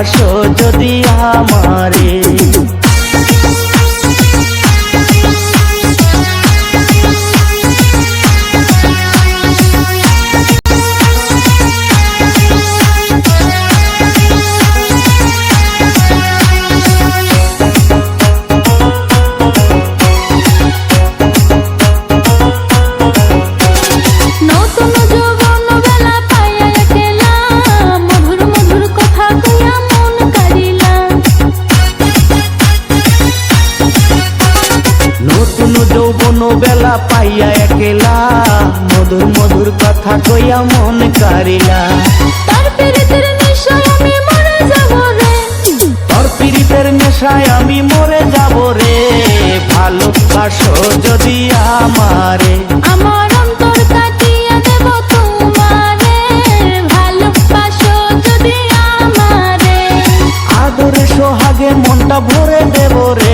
ভালোবাসো যদি আমারে। পাইয়া একেলা মধুর মধুর কথা কইয়া মন কারিলা। তার পীড়িতের নিশায় আমি মরে যাব রে। তোর পীড়িতের নেশায় আমি মরে যাব রে। ভালোবাসো যদি আমারে। আমার অন্তর কাটিয়ে দেব তোমারে। ভালোবাসো যদি আমারে। আদরে সোহাগে মনটা ভরে দেব রে।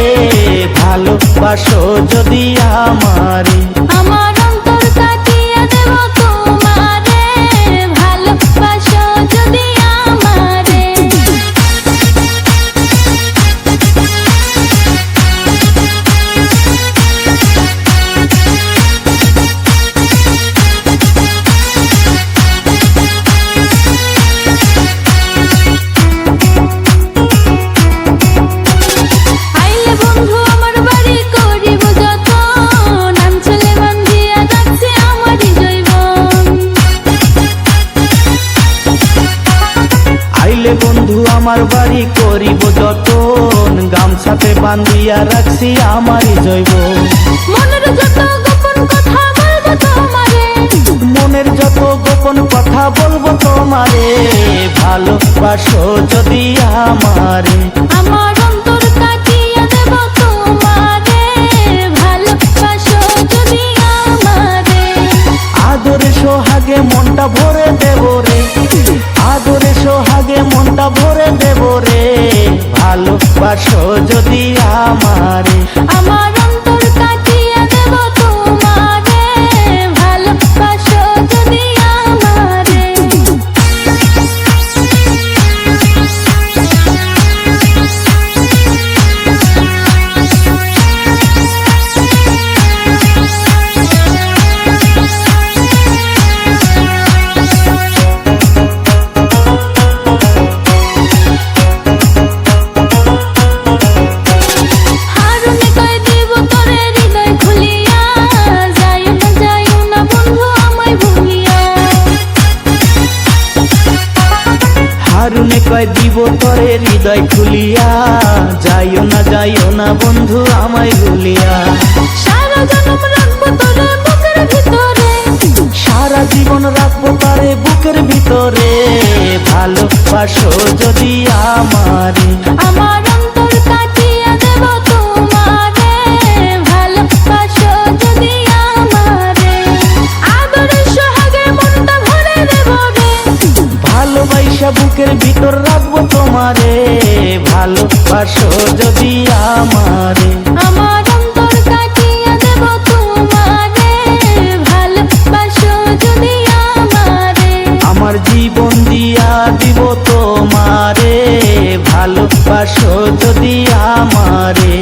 ভালোবাসো যদি আমারে। আমার করিব যতন গামছাতে বান্ধিয়া রাখছি আমারই জৈব। মনের যত গোপন কথা বলব তোমারে। মনের যত গোপন কথা বলব তোমারে। ভালোবাসো যদি আমারে। আমার মনটা ভরে দেব রে। ভালোবাসো যদি আমারে। আমার হারুনে দিব তরে হৃদয় খুলিয়া। যাইও না যাইও না বন্ধু আমায় ভুলিয়া। সারা জনম রাখব তোরে বুকের ভিতরে। সারা জীবন রাখব তারে বুকের ভিতরে। ভালোবাসো যদি আমারে। আমার ভিতর রাখব তোমারে। ভালোবাসো যদি আমারে। আমার অন্তর কাটিয়ে দেব তোমারে। ভালোবাসো যদি আমারে। আমার জীবন দিয়া দিব তোমারে। ভালোবাসো যদি আমারে।